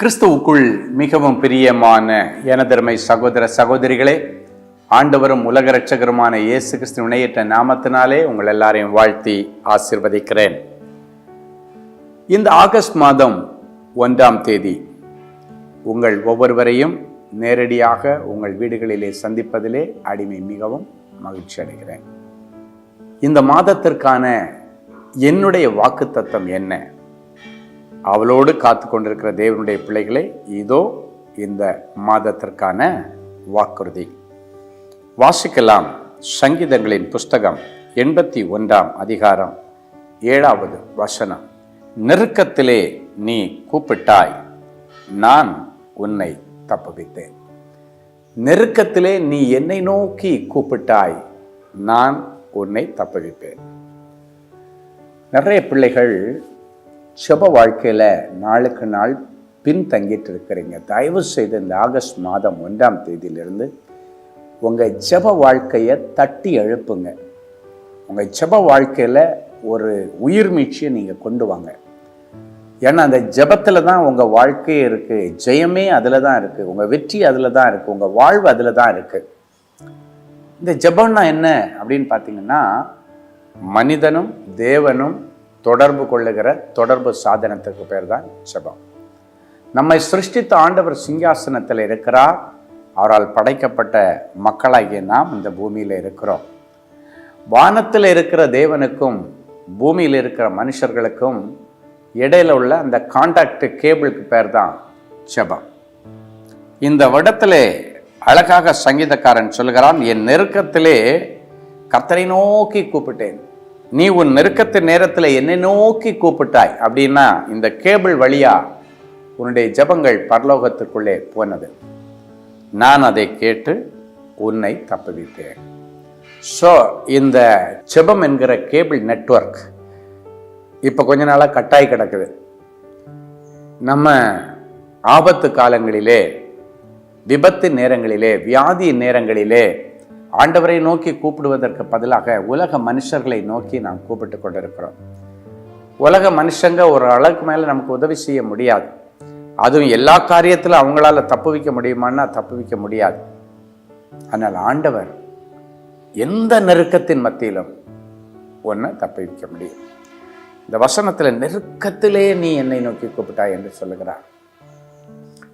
கிறிஸ்துவுக்குள் மிகவும் பிரியமான எனதர்மை சகோதர சகோதரிகளே ஆண்டவரும் உலக ரட்சகருமான இயேசு கிறிஸ்து இணையற்ற நாமத்தினாலே உங்கள் எல்லாரையும் வாழ்த்தி ஆசிர்வதிக்கிறேன். இந்த ஆகஸ்ட் மாதம் ஒன்றாம் தேதி உங்கள் ஒவ்வொருவரையும் நேரடியாக உங்கள் வீடுகளிலே சந்திப்பதிலே அடிமை மிகவும் மகிழ்ச்சி அடைகிறேன். இந்த மாதத்திற்கான என்னுடைய வாக்குத்தத்தம் என்ன? அவளோடு காத்து கொண்டிருக்கிற தேவனுடைய பிள்ளைகளே இதோ இந்த மாதத்திற்கான வாக்குறுதி. வாசிக்கலாம் சங்கீதங்களின் புஸ்தகம் எண்பத்தி ஒன்றாம் அதிகாரம் ஏழாவது வசனம். நெருக்கத்திலே நீ கூப்பிட்டாய் நான் உன்னை தப்புவித்தேன். நெருக்கத்திலே நீ என்னை நோக்கி கூப்பிட்டாய் நான் உன்னை தப்புவிப்பேன். நிறைய பிள்ளைகள் செப வாழ்க்கையில் நாளுக்கு நாள் பின்தங்கிட்டு இருக்கிறீங்க தயவு செய்து இந்த ஆகஸ்ட் மாதம் ஒன்றாம் தேதியிலிருந்து உங்கள் ஜெப வாழ்க்கையை தட்டி எழுப்புங்க. உங்கள் ஜெப வாழ்க்கையில் ஒரு உயிர் மீட்சியை நீங்கள் கொண்டு வாங்க. ஏன்னா அந்த ஜெபத்தில் தான் உங்கள் வாழ்க்கையே இருக்குது ஜெயமே அதில் தான் இருக்குது உங்கள் வெற்றி அதில் தான் இருக்குது உங்கள் வாழ்வு அதில் தான் இருக்குது இந்த ஜபம்னா என்ன அப்படின்னு பார்த்தீங்கன்னா மனிதனும் தேவனும் தொடர்பு கொள்ளுகிற தொடர்பு சாதனத்துக்கு பேர் தான் ஜெபம். நம்மை சிருஷ்டித்த ஆண்டவர் சிங்காசனத்தில் இருக்கிறார். அவரால் படைக்கப்பட்ட மக்களாகிய நாம் இந்த பூமியில் இருக்கிறோம். வானத்தில் இருக்கிற தேவனுக்கும் பூமியில் இருக்கிற மனுஷர்களுக்கும் இடையில உள்ள அந்த காண்டாக்ட் கேபிளுக்கு பேர் தான் செபம் இந்த வடத்திலே அழகாக சங்கீதக்காரன் சொல்கிறான் என் நெருக்கத்திலே கத்தரை நோக்கி கூப்பிட்டேன். நீ உன் நெருக்கத்து நேரத்தில் என்னை நோக்கி கூப்பிட்டாய் அப்படின்னா இந்த கேபிள் வழியா உன்னுடைய ஜெபங்கள் பரலோகத்துக்குள்ளே போனது. நான் அதை கேட்டு உன்னை தப்புவித்தேன். ஸோ இந்த ஜெபம் என்கிற கேபிள் நெட்வொர்க் இப்போ கொஞ்ச நாளாக கட்டாய் கிடக்குது. நம்ம ஆபத்து காலங்களிலே விபத்து நேரங்களிலே வியாதி நேரங்களிலே ஆண்டவரை நோக்கி கூப்பிடுவதற்கு பதிலாக உலக மனுஷர்களை நோக்கி நாம் கூப்பிட்டு கொண்டிருக்கிறோம். உலக மனுஷங்க ஒரு அளவுக்கு மேலே நமக்கு உதவி செய்ய முடியாது. அதுவும் எல்லா காரியத்திலும் அவங்களால தப்பு வைக்க முடியுமான்னா தப்பு வைக்க முடியாது. ஆனால் ஆண்டவர் எந்த நெருக்கத்தின் மத்தியிலும் ஒன்றை தப்பி வைக்க முடியும். இந்த வசனத்தில் நெருக்கத்திலே நீ என்னை நோக்கி கூப்பிட்டாய் என்று சொல்லுகிறார்.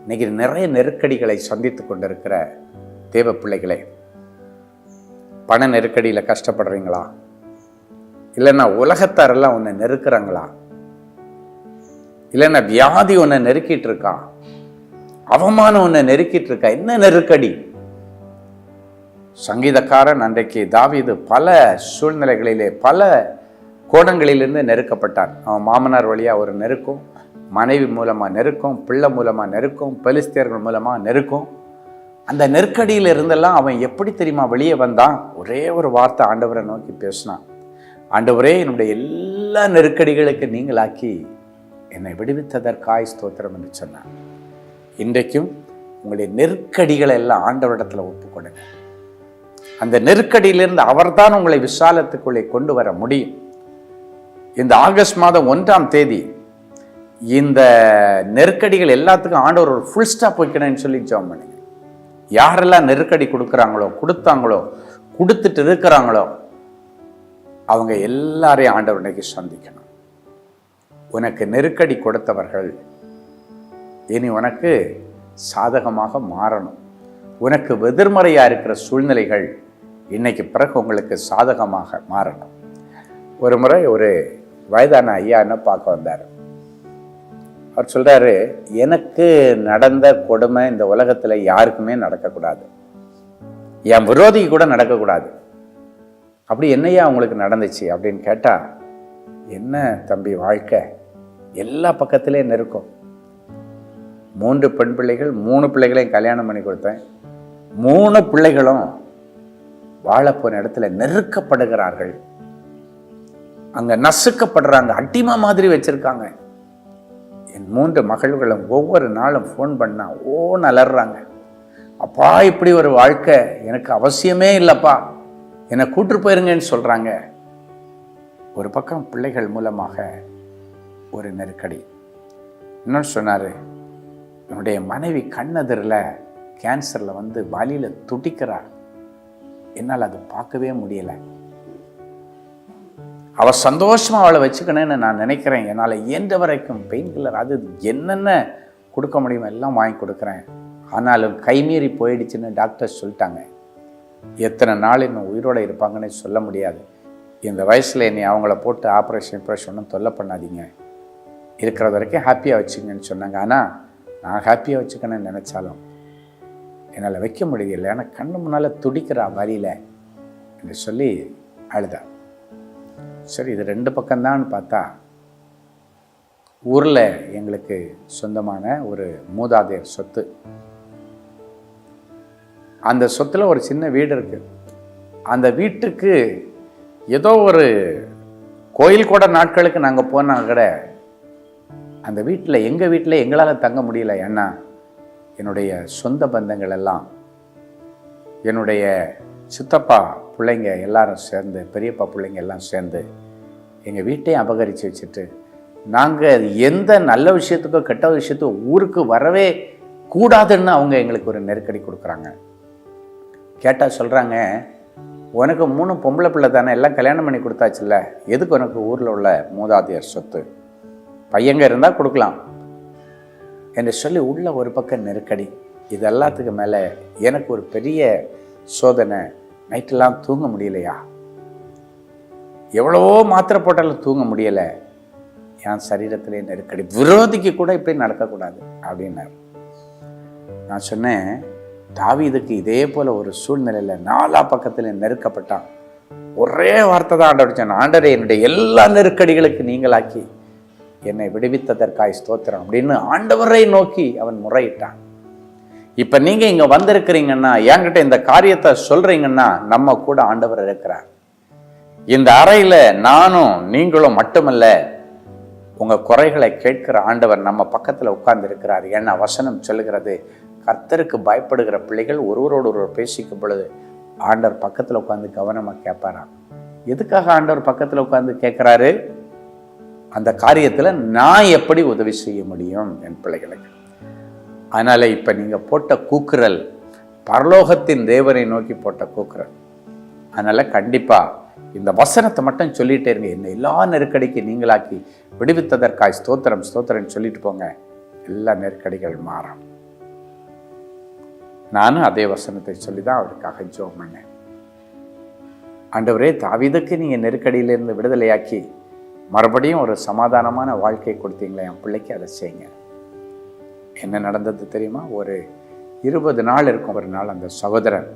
இன்னைக்கு நிறைய நெருக்கடிகளை சந்தித்து கொண்டிருக்கிற தேவ பிள்ளைகளே பண நெருக்கடியில் கஷ்டப்படுறீங்களா? இல்லைன்னா உலகத்தாரெல்லாம் உன்னை நெருக்கிறாங்களா? இல்லைன்னா வியாதி உன்னை நெருக்கிட்டு இருக்கா அவமானம் உன்னை நெருக்கிட்டு இருக்கா என்ன நெருக்கடி? சங்கீதக்காரன் அன்றைக்கு தாவீது பல சூழ்நிலைகளிலே பல கோணங்களிலிருந்து நெருக்கப்பட்டான். அவன் மாமனார் வழியாக ஒரு நெருக்கம் மனைவி மூலமாக நெருக்கம் பிள்ளை மூலமாக நெருக்கம் பெலிஸ்தியர்கள் மூலமாக நெருக்கம். அந்த நெருக்கடியில் இருந்தெல்லாம் அவன் எப்படி தெரியுமா வெளியே வந்தான்? ஒரே ஒரு வார்த்தை ஆண்டவரை நோக்கி பேசினான். ஆண்டவரே என்னுடைய எல்லா நெருக்கடிகளுக்கு நீங்களாக்கி என்னை விடுவித்ததற்காய் ஸ்தோத்திரம் என்று சொன்னான் இன்றைக்கும் உங்களுடைய நெருக்கடிகளை எல்லாம் ஆண்டவரிடத்தில் ஒப்புக்கொடுங்க. அந்த நெருக்கடியிலிருந்து அவர்தான் உங்களை விசாலத்துக்குள்ளே கொண்டு வர முடியும். இந்த ஆகஸ்ட் மாதம் ஒன்றாம் தேதி இந்த நெருக்கடிகள் எல்லாத்துக்கும் ஆண்டவர் ஒரு ஃபுல் ஸ்டாப் வைக்கணும்னு சொல்லி ஜாம் பண்ணுங்க. யாரெல்லாம் நெருக்கடி கொடுக்குறாங்களோ கொடுத்தாங்களோ கொடுத்துட்டு இருக்கிறாங்களோ அவங்க எல்லாரையும் ஆண்டவனைக்கு சந்திக்கணும். உனக்கு நெருக்கடி கொடுத்தவர்கள் இனி உனக்கு சாதகமாக மாறணும். உனக்கு எதிர்மறையாக இருக்கிற சூழ்நிலைகள் இன்னைக்கு பிறகு உங்களுக்கு சாதகமாக மாறணும். ஒரு முறை ஒரு வயதான ஐயா என்ன பார்க்க வந்தார்? அவர் சொல்கிறாரு எனக்கு நடந்த கொடுமை இந்த உலகத்தில் யாருக்குமே நடக்கக்கூடாது. என் விரோதிக்கு கூட நடக்கக்கூடாது. அப்படி என்னையா அவங்களுக்கு நடந்துச்சு? அப்படின்னு கேட்டால் என்ன தம்பி வாழ்க்கை? எல்லா பக்கத்திலையும் நெருக்கம் மூன்று பெண் பிள்ளைகள் மூணு பிள்ளைகளையும் கல்யாணம் பண்ணி கொடுத்தேன். மூணு பிள்ளைகளும் வாழப்போன இடத்துல நெருக்கப்படுகிறார்கள். அங்கே நசுக்கப்படுறாங்க அட்டிமா மாதிரி வச்சுருக்காங்க. என் மூன்று மகள்களும் ஒவ்வொரு நாளும் ஃபோன் பண்ணால் ஓ நலர்றாங்க. அப்பா இப்படி ஒரு வாழ்க்கை எனக்கு அவசியமே இல்லைப்பா. என்னை கூட்டு போயிருங்கன்னு சொல்கிறாங்க ஒரு பக்கம் பிள்ளைகள் மூலமாக ஒரு நெருக்கடி. இன்னொன்று சொன்னார் என்னுடைய மனைவி கண்ணெதிரில் கேன்சரில் வந்து வலியில் துடிக்கிறார் என்னால் அதை பார்க்கவே முடியலை. அவள் சந்தோஷமாக அவளை வச்சுக்கணும்னு நான் நினைக்கிறேன். என்னால் இயன்ற வரைக்கும் பெயின் கில்லர் அது என்னென்ன கொடுக்க முடியுமோ எல்லாம் வாங்கி கொடுக்குறேன். ஆனாலும் கைமீறி போயிடுச்சுன்னு டாக்டர் சொல்லிட்டாங்க. எத்தனை நாள் இன்னும் உயிரோடு இருப்பாங்கன்னு சொல்ல முடியாது. இந்த வயசில் என்னை அவங்கள போட்டு ஆப்ரேஷன் ஆப்ரேஷன் ஒன்றும் தொல்லை பண்ணாதீங்க. இருக்கிற வரைக்கும் ஹாப்பியாக வச்சுங்கன்னு சொன்னாங்க. ஆனால் நான் ஹாப்பியாக வச்சுக்கணும்னு நினச்சாலும் என்னால் வைக்க முடியல. ஏன்னா கண்ணு முன்னால் துடிக்கிறா வரியில் என்று சொல்லி அழுதான் சரி இது ரெண்டு பக்கம்தான்னு பார்த்தா ஊரில் எங்களுக்கு சொந்தமான ஒரு மூதாதையர் சொத்து. அந்த சொத்தில் ஒரு சின்ன வீடு இருக்குது அந்த வீட்டுக்கு ஏதோ ஒரு கோயில் கூட நாட்களுக்கு நாங்கள் போனால் கூட அந்த வீட்டில் எங்கள் வீட்டில் எங்களால் தங்க முடியல ஏன்னா என்னுடைய சொந்த பந்தங்கள் எல்லாம் என்னுடைய சித்தப்பா பிள்ளைங்க எல்லாரும் சேர்ந்து பெரியப்பா பிள்ளைங்க எல்லாம் சேர்ந்து எங்கள் வீட்டையும் அபகரித்து வச்சுட்டு நாங்கள் எந்த நல்ல விஷயத்துக்கோ கெட்ட விஷயத்துக்கோ ஊருக்கு வரவே கூடாதுன்னு அவங்க எங்களுக்கு ஒரு நெருக்கடி கொடுக்குறாங்க. கேட்டால் சொல்கிறாங்க உனக்கு மூணு பொம்பளை பிள்ளை தானே எல்லாம் கல்யாணம் பண்ணி கொடுத்தாச்சுல்ல எதுக்கு உனக்கு ஊரில் உள்ள மூதாதையர் சொத்து? பையங்க இருந்தால் கொடுக்கலாம். என்று சொல்லி உள்ள ஒரு பக்கம் நெருக்கடி. இது எல்லாத்துக்கு மேலே எனக்கு ஒரு பெரிய சோதனை நைட்டெல்லாம் தூங்க முடியலையா? எவ்வளவோ மாத்திரை போட்டாலும் தூங்க முடியலை. என் சரீரத்திலே நெருக்கடி. விரோதிக்கு கூட இப்படி நடக்கக்கூடாது அப்படின்னாரு. நான் சொன்னேன் தாவிதுக்கு இதே போல் ஒரு சூழ்நிலையில் நாலா பக்கத்தில் நெருக்கப்பட்டான். ஒரே வார்த்தை தான் ஆண்டவர் ஆண்டரை என்னுடைய எல்லா நெருக்கடிகளுக்கு நீங்களாக்கி என்னை விடுவித்ததற்காய் ஸ்தோத்திரம் அப்படின்னு ஆண்டவரை நோக்கி அவன் முறையிட்டான். இப்போ நீங்கள் இங்கே வந்திருக்கிறீங்கன்னா என்கிட்ட இந்த காரியத்தை சொல்கிறீங்கன்னா நம்ம கூட ஆண்டவர் இருக்கிறார். இந்த அறையில் நானும் நீங்களும் மட்டுமல்ல உங்கள் குறைகளை கேட்கிற ஆண்டவர் நம்ம பக்கத்தில் உட்கார்ந்துருக்கிறார். ஏன்னா வசனம் சொல்லுகிறது? கர்த்தருக்கு பயப்படுகிற பிள்ளைகள் ஒருவரோடு ஒருவர் பேசிக்கும் பொழுது ஆண்டவர் பக்கத்தில் உட்காந்து கவனமாக கேட்பாராம் எதுக்காக ஆண்டவர் பக்கத்தில் உட்காந்து கேட்குறாரு? அந்த காரியத்தில் நான் எப்படி உதவி செய்ய முடியும் என் பிள்ளைகளுக்கு? அதனால் இப்போ நீங்கள் போட்ட கூக்குரல் பரலோகத்தின் தேவனை நோக்கி போட்ட கூக்குரல். அதனால் கண்டிப்பாக இந்த வசனத்தை மட்டும் சொல்லிட்டே இருங்க. என்ன எல்லா நெருக்கடிக்கு நீங்களாக்கி விடுவித்ததற்காய் ஸ்தோத்திரம் ஸ்தோத்திரம் சொல்லிட்டு போங்க. எல்லா நெருக்கடிகள் மாறும். நானும் அதே வசனத்தை சொல்லி தான் அவருக்காக ஜோம் பண்ணேன். ஆண்டவரே தாவிதுக்கு நீங்கள் நெருக்கடியிலிருந்து விடுதலையாக்கி மறுபடியும் ஒரு சமாதானமான வாழ்க்கை கொடுத்தீங்களே என் பிள்ளைக்கு அதை செய்யுங்க. என்ன நடந்தது தெரியுமா? ஒரு இருபது நாள் இருக்கும். ஒரு நாள் அந்த சகோதரன்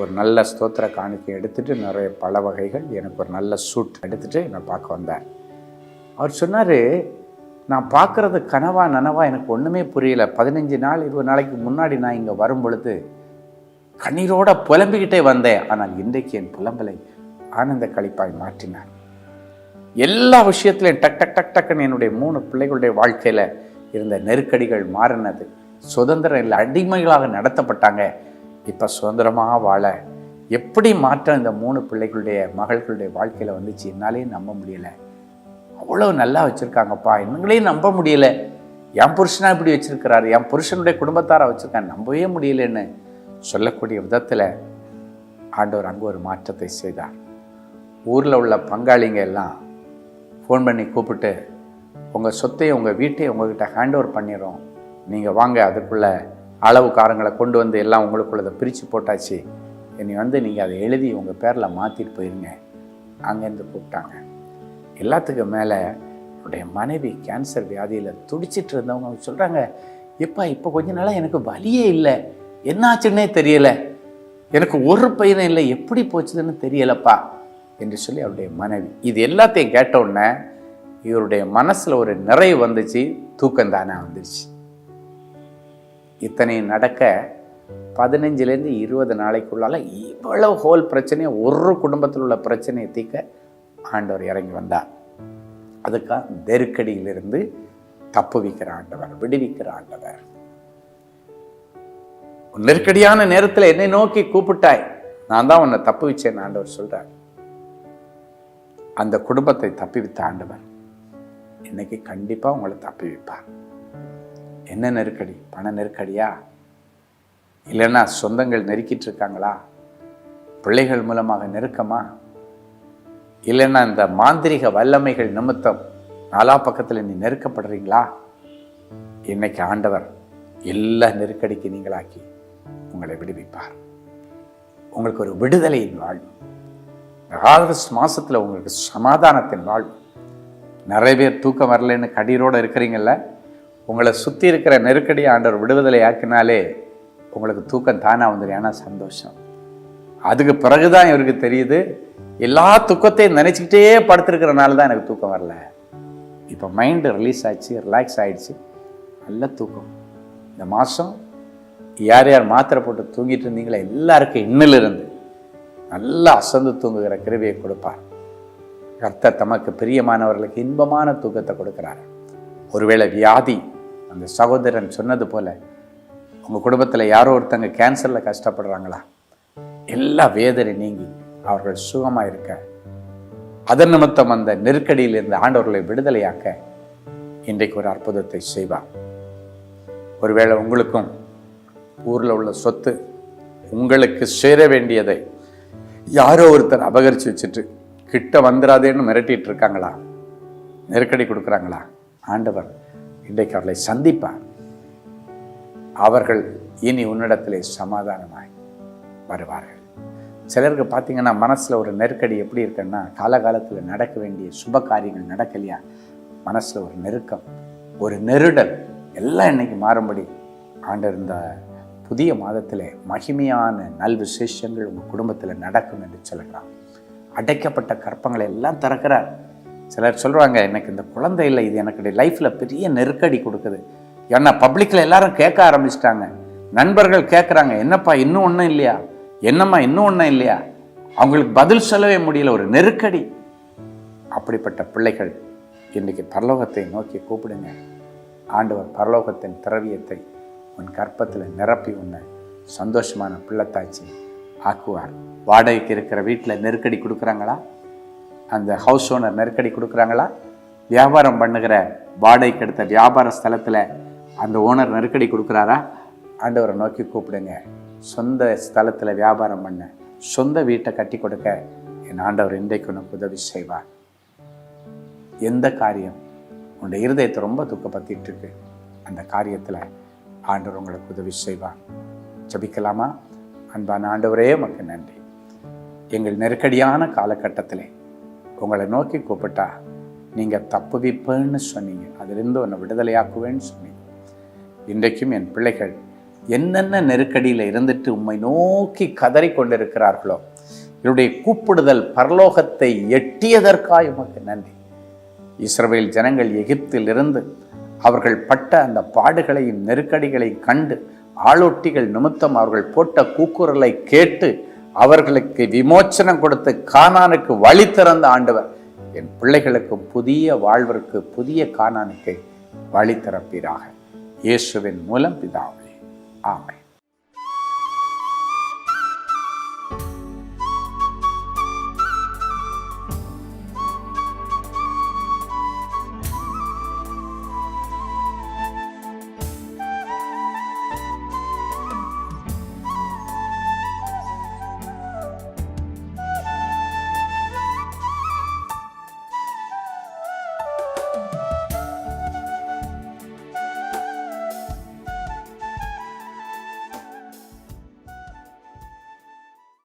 ஒரு நல்ல ஸ்தோத்திர காணிக்கை எடுத்துகிட்டு நிறைய பல வகைகள் எனக்கு ஒரு நல்ல சூட் எடுத்துகிட்டு என்னை பார்க்க வந்தார். அவர் சொன்னார் நான் பார்க்குறது கனவா நனவா எனக்கு ஒன்றுமே புரியல. பதினஞ்சு நாள் இருபது நாளைக்கு முன்னாடி நான் இங்கே வரும் பொழுது கண்ணீரோட புலம்பிக்கிட்டே வந்தேன். ஆனால் இன்றைக்கு என் புலம்பலை ஆனந்த கழிப்பாய் மாற்றினார். எல்லா விஷயத்திலையும் டக் டக் டக் டக்குன்னு என்னுடைய மூணு பிள்ளைகளுடைய வாழ்க்கையில் இருந்த நெருக்கடிகள் மாறினது. சுதந்திரம் இல்லை அடிமைகளாக நடத்தப்பட்டாங்க. இப்போ சுதந்திரமாக வாழ எப்படி மாற்றம் இந்த மூணு பிள்ளைகளுடைய மகள்களுடைய வாழ்க்கையில் வந்துச்சு? என்னாலே நம்ப முடியல. அவ்வளோ நல்லா வச்சுருக்காங்கப்பா. இவங்களையும் நம்ப முடியல. என் புருஷனா இப்படி வச்சுருக்கிறாரு. என் புருஷனுடைய குடும்பத்தாரை வச்சுருக்காங்க நம்பவே முடியலன்னு சொல்லக்கூடிய விதத்தில் ஆண்டவர் அங்கே ஒரு மாற்றத்தை செய்தார். ஊரில் உள்ள பங்காளிங்க எல்லாம் ஃபோன் பண்ணி கூப்பிட்டு உங்கள் சொத்தையும் உங்கள் வீட்டையும் உங்கள்கிட்ட ஹேண்ட் ஓவர் பண்ணிடுறோம். நீங்கள் வாங்க அதுக்குள்ள அளவு காரங்களை கொண்டு வந்து எல்லாம் உங்களுக்குள்ளதை பிரித்து போட்டாச்சு. என்னை வந்து நீங்கள் அதை எழுதி உங்கள் பேரில் மாற்றிட்டு போயிருங்க. அங்கேருந்து கூப்பிட்டாங்க. எல்லாத்துக்கும் மேலே என்னுடைய மனைவி கேன்சர் வியாதியில் துடிச்சிட்டு இருந்தவங்க சொல்கிறாங்க எப்பா இப்போ கொஞ்ச நாளாக எனக்கு வலியே இல்லை. என்னாச்சுன்னே தெரியலை. எனக்கு ஒரு பையனும் இல்லை. எப்படி போச்சுதுன்னு தெரியலப்பா. என்று சொல்லி அவருடைய மனைவி இது எல்லாத்தையும் கேட்ட உடனே இவருடைய மனசில் ஒரு நிறைவு வந்துச்சு தூக்கம் தானே வந்துருச்சு. இத்தனை நடக்க பதினஞ்சுலேருந்து இருபது நாளைக்குள்ளால இவ்வளவு ஹோல் பிரச்சனையை ஒரு குடும்பத்தில் உள்ள பிரச்சனையை தீர்க்க ஆண்டவர் இறங்கி வந்தார். அதுக்காக நெருக்கடியிலிருந்து தப்புவிக்கிற ஆண்டவர் விடுவிக்கிற ஆண்டவர். நெருக்கடியான நேரத்தில் என்னை நோக்கி கூப்பிட்டாய். நான் தான் உன்னை தப்பு வச்சேன் ஆண்டவர் சொல்கிறார் அந்த குடும்பத்தை தப்பி வைத்த ஆண்டவர். இன்றைக்கி கண்டிப்பா உங்களை தப்பி வைப்பார் என்ன நெருக்கடி? பண நெருக்கடியா? இல்லைன்னா சொந்தங்கள் நெருக்கிட்டு இருக்காங்களா? பிள்ளைகள் மூலமாக நெருக்கமா? இல்லைன்னா இந்த மாந்திரிக வல்லமைகள் நிமித்தம் நாலா பக்கத்தில் நீ நெருக்கப்படுறீங்களா? இன்னைக்கு ஆண்டவர் எல்லா நெருக்கடிக்கு நீங்களாக்கி உங்களை விடுவிப்பார். உங்களுக்கு ஒரு விடுதலையின் வாழ்வு. ஆகஸ்ட் மாதத்தில் உங்களுக்கு சமாதானத்தின் வாழ்வு. நிறைய பேர் தூக்கம் வரலைன்னு கடீரோடு இருக்கிறீங்கள உங்களை சுற்றி இருக்கிற நெருக்கடி ஆண்டவர் விடுதலை ஆக்கினாலே உங்களுக்கு தூக்கம் தானாக வந்துடும் ஏன்னா சந்தோஷம். அதுக்கு பிறகு தான் இவருக்கு தெரியுது எல்லா துக்கத்தையும் நினச்சிக்கிட்டே படுத்துருக்கிறனால தான் எனக்கு தூக்கம் வரல. இப்போ மைண்டு ரிலீஸ் ஆச்சு ரிலாக்ஸ் ஆகிடுச்சு நல்ல தூக்கம். இந்த மாதம் யார் யார் மாத்திரை போட்டு தூங்கிட்டு இருந்தீங்களோ எல்லாருக்கும் இன்னிலிருந்து நல்லா அசந்து தூங்குகிற கிருவியை கொடுப்பார். கர்த்தர் தமக்கு பிரியமானவர்களுக்கு இன்பமான தூக்கத்தை கொடுக்குறார். ஒருவேளை வியாதி அந்த சகோதரன் சொன்னது போல உங்கள் குடும்பத்தில் யாரோ ஒருத்தங்க கேன்சரில் கஷ்டப்படுறாங்களா? எல்லா வேதனை நீங்கி அவர்கள் சுகமாக இருக்க அதன் நிமித்தம் அந்த நெருக்கடியிலிருந்து ஆண்டவர்களை விடுதலையாக்க இன்றைக்கு ஒரு அற்புதத்தை செய்வார். ஒருவேளை உங்களுக்கும் ஊரில் உள்ள சொத்து உங்களுக்கு சேர வேண்டியதை யாரோ ஒருத்தர் அபகரித்து வச்சுட்டு கிட்ட வந்துடாதேன்னு மிரட்டிட்டு இருக்காங்களா நெருக்கடி கொடுக்குறாங்களா? ஆண்டவர் இன்றைக்கு அவர்களை சந்திப்பார். அவர்கள் இனி உன்னிடத்திலே சமாதானமாய் வருவார்கள். சிலருக்கு பார்த்தீங்கன்னா மனசில் ஒரு நெருக்கடி எப்படி இருக்குன்னா காலகாலத்தில் நடக்க வேண்டிய சுப காரியங்கள் நடக்கலையா? மனசில் ஒரு நெருக்கம் ஒரு நெருடல் எல்லாம் இன்னைக்கு மாறும்படி ஆண்டிருந்த புதிய மாதத்தில் மகிமையான நல்விசேஷங்கள் உங்கள் குடும்பத்தில் நடக்கும் என்று சொல்கிறான் அடைக்கப்பட்ட கற்பங்களை எல்லாம் திறக்கிறார். சிலர் சொல்கிறாங்க எனக்கு இந்த குழந்தை இல்லை இது எனக்கு லைஃப்பில் பெரிய நெருக்கடி கொடுக்குது. ஏன்னா பப்ளிக்கில் எல்லாரும் கேட்க ஆரம்பிச்சிட்டாங்க. நண்பர்கள் கேட்குறாங்க என்னப்பா இன்னும் ஒன்றும் இல்லையா? என்னம்மா இன்னும் ஒன்றும் இல்லையா? அவங்களுக்கு பதில் சொல்லவே முடியல ஒரு நெருக்கடி. அப்படிப்பட்ட பிள்ளைகள் இன்றைக்கி பரலோகத்தை நோக்கி கூப்பிடுங்க. ஆண்டவர் பரலோகத்தின் திரவியத்தை உன் கற்பத்தில் நிரப்பி உன்னை சந்தோஷமான பிள்ளைத்தாச்சி. ஆக்குவார். வாடகைக்கு இருக்கிற வீட்டில் நெருக்கடி கொடுக்குறாங்களா? அந்த ஹவுஸ் ஓனர் நெருக்கடி கொடுக்குறாங்களா? வியாபாரம் பண்ணுகிற வாடகைக்கு எடுத்த வியாபார ஸ்தலத்தில் அந்த ஓனர் நெருக்கடி கொடுக்குறாரா? ஆண்டவரை நோக்கி கூப்பிடுங்க. சொந்த ஸ்தலத்தில் வியாபாரம் பண்ண சொந்த வீட்டை கட்டி கொடுக்க என் ஆண்டவர் இன்றைக்கு உனக்கு உதவி செய்வார். எந்த காரியம்? உங்கள் இருதயத்தை ரொம்ப துக்கப்பத்திட்டு இருக்கு. அந்த காரியத்தில் ஆண்டவர் உங்களுக்கு உதவி செய்வார். ஜபிக்கலாமா? அன்பான ஆண்டவரே உமக்கு நன்றி. எங்கள் நெருக்கடியான காலகட்டத்தில் உங்களை நோக்கி கூப்பிட்டா நீங்கள் தப்புவிப்பேன்னு சொன்னீங்க. அதிலிருந்து உன்னை விடுதலையாக்குவேன்னு சொன்னீங்க. இன்றைக்கும் என் பிள்ளைகள் என்னென்ன நெருக்கடியில் இருந்துட்டு உம்மை நோக்கி கதறி கொண்டிருக்கிறார்களோ என்னுடைய கூப்பிடுதல் பரலோகத்தை எட்டியதற்காய் உமக்கு நன்றி. இஸ்ரவேல் ஜனங்கள் எகிப்தில் இருந்து அவர்கள் பட்ட அந்த பாடுகளையும் நெருக்கடிகளையும் கண்டு ஆளொட்டிகள் நிமித்தம் அவர்கள் போட்ட கூக்குரலை கேட்டு அவர்களுக்கு விமோச்சனம் கொடுத்து கானானுக்கு வழி திறந்த ஆண்டவர். என் பிள்ளைகளுக்கு புதிய வாழ்விற்கு புதிய கானானுக்கு வழி திறப்பீராக. இயேசுவின் மூலம் பிதாவே. ஆமை